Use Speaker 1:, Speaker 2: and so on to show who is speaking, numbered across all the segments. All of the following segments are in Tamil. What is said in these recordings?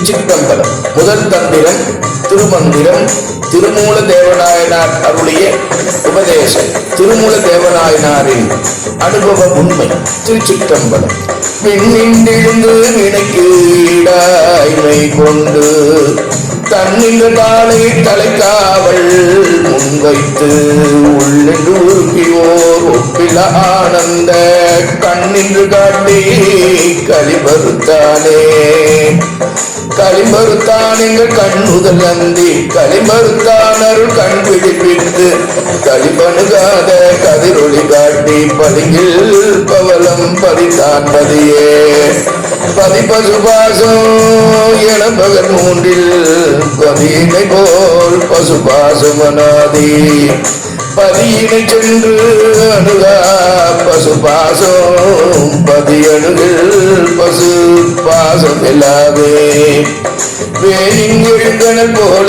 Speaker 1: திருச்சிற்றம்பலம் முதல் தந்திரம் திருமந்திரம். திருமூல தேவநாயனார் அருளிய உபதேசம். திருமூல தேவநாயனாரின் அனுபவ உண்மை. திருச்சிற்றம்பலம். விண்ணின்றெழுந்து வினைக்கு ஈடாய்மை கொண்டு தன்னின்ற தாளை தலைக்காவல் முன்வைத்து உள்ளென்று உருப்பியோர் ஒப்பில ஆனந்த கண்ணின்று காட்டி கழிவறுத்தானே களிமறுத்தான் எங்கள் கண் முதல் நந்தி. களிமறுத்தான் அருள் கண் பிடிப்பிட்டு களிமணுகாத கதிரொளி காட்டி பதுங்கில் பவலம் பதித்தான் பதியே பதிபசுபாசம் என பகல் மூன்றில் பதியினை போல் பசுபாசமனாதி. பதியினை சென்று அணுகா பசு பாசம். பதியணுகள் பசு பாசம் இல்லாதே வேலிங்கெழுந்தனல் போல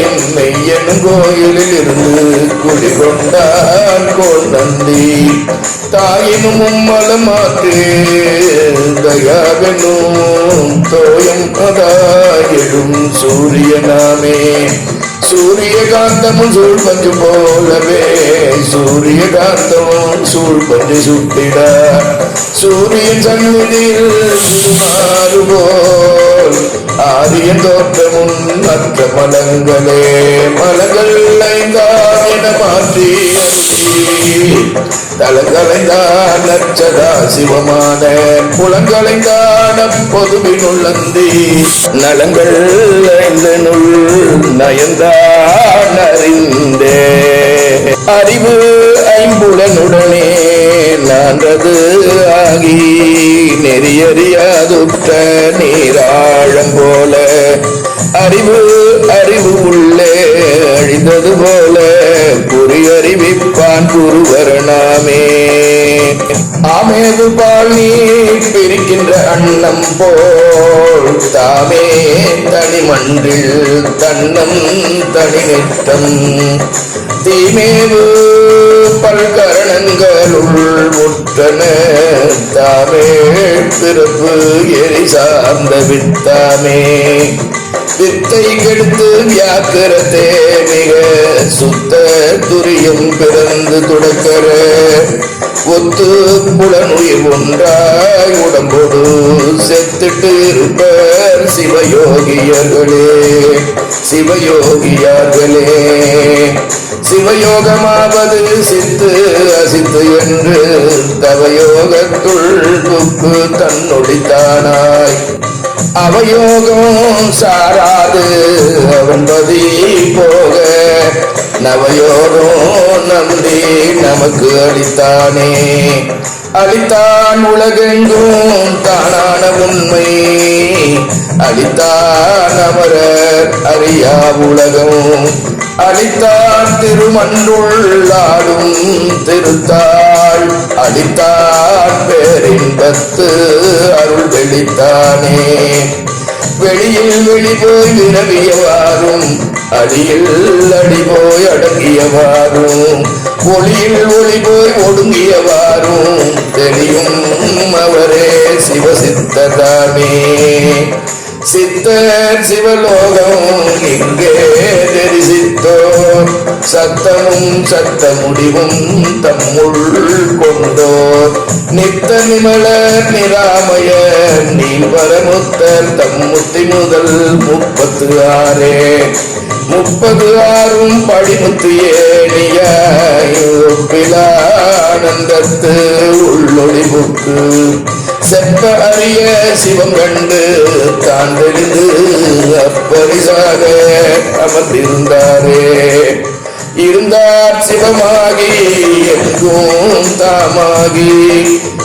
Speaker 1: என்னை மெய்யனும் கோயிலில் இருந்து குடிகொண்டான் கோல் நந்தி. தாயினும் உம்மலம் மாற்று தயாவெனும் தோயம் அதாயிடும் சூரியனாமே. சூரியகாந்தமும் சூழ் பஞ்சு போலவே. சூரியகாந்தமும் சூழ் பஞ்சு சுட்டிட. சூரியன் சந்நிதியில் மாறுபோல். போல் ஆரியன் தோற்றமும் மற்ற மலங்களே. மலங்கள் ஐந்தா என மாற்றி தலங்களைந்தான் நச்சதா சிவமான புலங்களைந்தான பொதுவினுள்ளந்தி நலங்கள் ஐந்தனுள் நயந்தான் அறிந்தே. அறிவு ஐம்புலனுடனே நான்றது ஆகி நெறியறியாதுற்ற நீராழம் போல. அறிவு அறிவு உள்ளே தெரிந்தது போல குறியறிவிப்பான் குருவருணாமே. ஆமேது பால் நீ பிரிக்கின்ற அண்ணம் போல் தாமே தனிமன்றில் தன்னம் தனி நித்தம். தீமேவு பல்கரணங்களுள் முற்றன தாமே பிறப்பு எரி சார்ந்த வித்தாமே. வித்தை கெடுத்து வியாக்கிரத்தே மிக சுத்த துரியம் பிறந்து துடக்கர ஒத்து புலனுயிர் ஒன்றாய் உடம்போடு செத்துட்டு இருப்பர் சிவயோகியர்களே. சிவயோகியார்களே சிவயோகமாவது சித்து அசித்து என்று தவயோகத்துள் துப்பு தன்னொடித்தானாய் அவயோகம் சாராது அவன் பதி போக. நவயோகம் நன்றி நமக்கு அளித்தானே. அளித்தான் உலகெங்கும் தானான உண்மை. அளித்தான் அமரர் அறியா உலகம். அளித்தார் திருமன்றுள்ளாடும் திருத்தாள். அளித்தார் பேரின்பத்து அருள் வெளித்தானே வெளியில் வெளிபோய் விரவியவாறும் அடியில் அடிபோய் அடங்கியவாறும் ஒளியில் ஒளி போய் ஒடுங்கியவாறும் தெரியும் அவரே சிவசித்ததாமே. சித்தர் சிவலோகம் இங்கே தெரிசித்தோர் சத்தமும் சத்த முடிவும் தம்முள் கொண்டோர் நித்த நிமல நிராமய நீ நீல்வரமுத்தர் தம்முத்தி முதல் முப்பத்து ஆறே. முப்பது ஆறும் படிமுத்து ஏனியானந்தத்து உள்ளொளி புக்கு செப்ப அறிய சிவம் கண்டு தான் தெரிந்து அப்பரிசாக அமர்ந்திருந்தாரே. இருந்தார் சிவமாகி எங்கும் தாமாகி.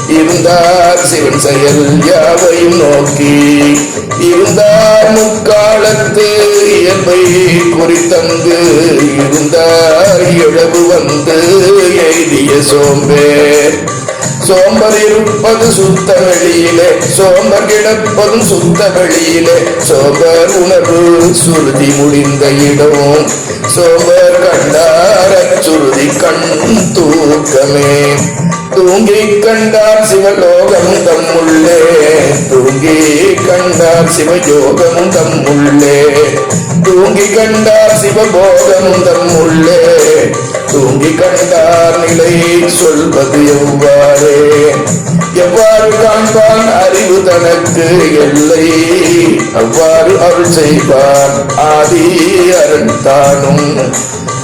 Speaker 1: இருந்தார் சிவன் செயல் யாவையும் நோக்கி. இருந்தார் முக்காலத்து இயல்பை குறித்தந்து இருந்தார் இழவு வந்து எழுதிய சோம்பே. சோம்பர் இருப்பது சுத்த வெளியிலே சோம்பர் கிடப்பதும் சுத்த வெளியிலே. சோம்பர் உணர்வு சுருதி முடிந்த இடம். சோம்பர் கண்டார சுருதி கண் தூக்கமே. தூங்கி கண்டார் சிவலோகம் தம்முள்ளே தூங்கி கண்டார் சிவயோகம் தம்முள்ளே தூங்கி கண்டார் சிவபோகம் தம்முள்ளே தூங்கி கண்டார் நிலை சொல்வது எவ்வாறே எவ்வாறு காண்பான் அறிவு தனக்கு எல்லை அவ்வாறு அருள் செய்வான் ஆதி அருள் தானும்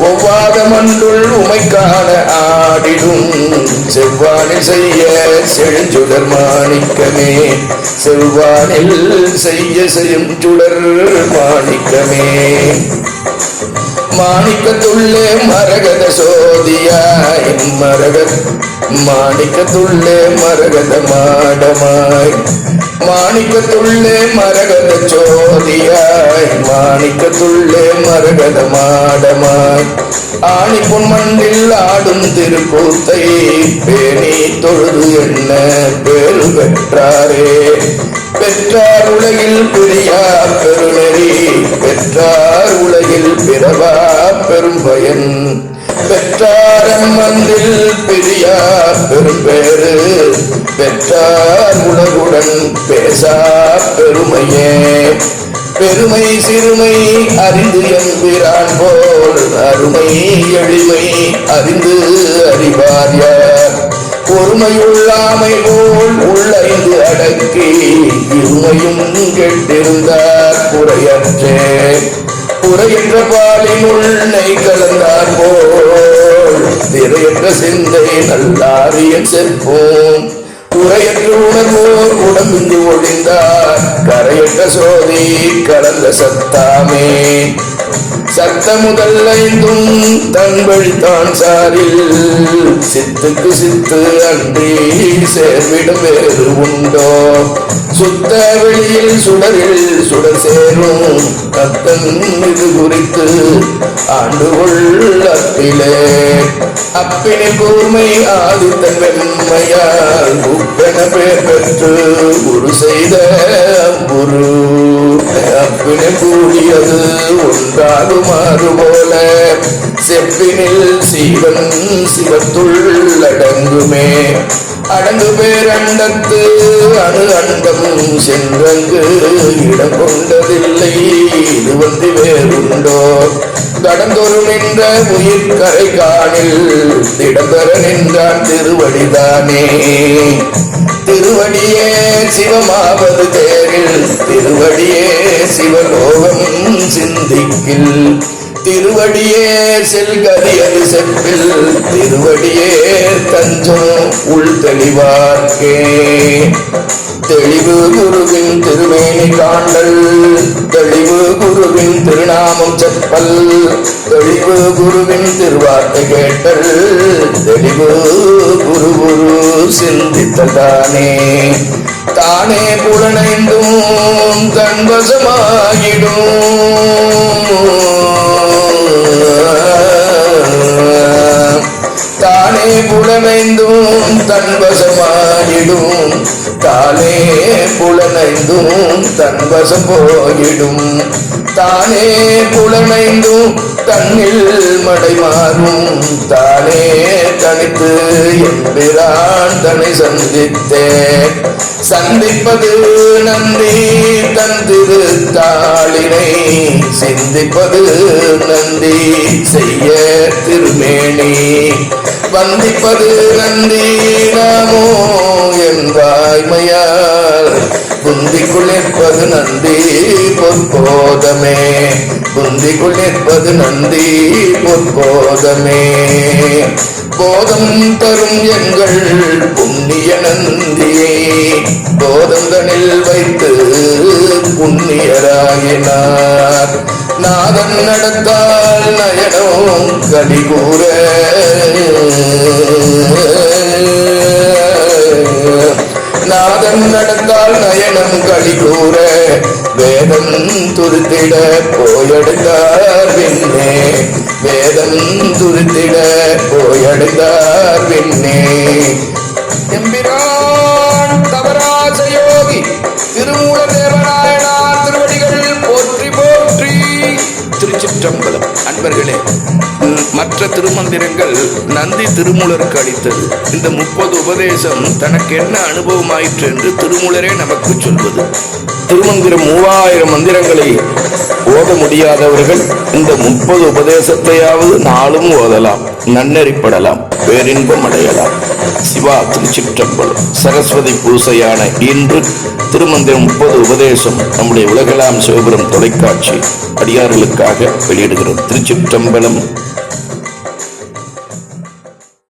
Speaker 1: ஒவ்வாத மண்டுள் உமைக்கான ஆடிடும். செவ்வானில் செய்ய செழுஞ்சுடர் மாணிக்கமே. செவ்வானில் செய்ய செய்யும் சுடர் மாணிக்கமே. மாணிக்கத்துள்ளே மரகத சோதியாய் மரகத மாணிக்கத்துள்ளே மரகத மாடமாய். மாணிக்கத்துள்ளே மரகத சோதியாய் மாணிக்கத்துள்ளே மரகத மாடமாய். ஆணி பொன்மண்டில் ஆடும் திருக்கூத்தை பேணி தொழுது என்ன பேரு பெற்றாரே. பெற்றார் உலகில் பெரியா பெருநெறி. பெற்றார் உலகில் பிறவா பெரும் பயன். பெற்றாரம் மந்தில் பிரியா பெரும்பேறு. பெற்றார் உலகுடன் பேசா பெருமையே. பெருமை சிறுமை அறிந்து என்கிறான் போல் அருமை எளிமை அறிந்து அறிவார் யார்? பொறுமையுள்ளாமை போல் உள்ளறிந்து அடக்கி இருமையும் கெட்டிருந்தார் குறையற்றே. குறையற்ற பாலின் உள்ளை கலந்தார் போல் திரையற்ற சிந்தை நல்லாரிய செற்போம் குறையற்ற உணர்வோர் உடம்பிந்து ஒழிந்தார் கரையற்ற சோதி கலந்த சத்தாமே. சத்த முதல் ஐந்தும் தன் வழித்தான் சாரில். சித்துக்கு சித்து அன்றி சேர்விடம் வேறு உண்டோ? சுத்த வெளியில் சுடரில் சுடர் சேரும் தத்தன் இது குறித்து ஆண்டு அப்பிலே. அப்பினில் கூர்மை ஆதித்தன் வெம்மையால் உப்பென பெயர் பெற்று குரு செய்த குரு அப்பினை கூடியது ஒன்றாகுமாறு போல செப்பினில் சீவன் சிவத்துள் அடங்குமே. அடங்கு பேரண்டத்து அணு அண்டம் சென்றங்கு இடம் கொண்டதில்லை இது வந்து வேறுண்டோ? கடந்தொரு நின்ற உயிர் கரை காணில் திடந்தர நின்றான் திருவடிதானே. திருவடியே சிவமாவது தேரில் திருவடியே சிவலோகம் சிந்திக்கில். திருவடியே செல்கதி அது செப்பில் திருவடியே தஞ்சம் உள் தெளிவார்க்கே தெளிவு குருவின் திருமேனி காண்டல் தெளிவு குருவின் திருநாமம் செப்பல் தெளிவு குருவின் திருவார்த்தை கேட்டல் தெளிவு குரு குரு சிந்தித்ததானே. தானே புலனைந்தும் தன்வசமாகிடும் புலனைந்தும் தன்வசமாயிடும் தாலே புலனைந்தும் தன்வசம் போயிடும் தானே புலனைந்தும் தன்னில் மடைமாறும் தானே தனித்து எம்பிரான் தன்னை சந்தித்தே சந்திப்பது நன்றி தந்திரு தாளினை சிந்திப்பது நந்தி செய்ய திருமேனி. வந்திப்பது நந்தி நாமோ என் வாய்மையால் புந்திக்குள் நிற்பது நந்தி பொற்போதமே. புந்திக்குள் நிற்பது நந்தி பொற்போதமே. போதம் தரும் எங்கள் புண்ணிய நந்தியை. போதங்களில் வைத்து புண்ணியராயினார். நாதன் நடத்தால் நயனம் கலிகூற நாதன் நடந்தால் நயனம் கலிகூற வேதம் துருத்திட போயடைந்தார் பின்னே வேதம் துருத்திட போயடைந்தார் பின்னே எம்பிரான் தவராஜ யோகி திருமூல தேவநாயனார் திருவடிகள் போற்றி போற்றி. திருச்சிற்றம்பலம். அன்பர்களே மற்ற திருமந்திரங்கள் நந்தி திருமூலருக்கு அளித்தது. இந்த முப்பது உபதேசம் தனக்கு என்ன அனுபவமாயிற்று என்று திருமூலரே நமக்கு சொல்வது. திருமந்திரம் மூவாயிரம் மந்திரங்களை ஓத முடியாதவர்கள் இந்த முப்பது உபதேசத்தையாவது நாளும் ஓதலாம் நன்னெறிப்படலாம் பேரின்பம் அடையலாம். சிவா திருச்சிற்றம்பலம் சரஸ்வதி பூசையான இன்று திருமந்திரம் முப்பது உபதேசம் நம்முடைய உலகலாம் சிவபுரம் தொலைக்காட்சி அடியார்களுக்காக வெளியிடுகிறோம். திருச்சிற்றம்பலம்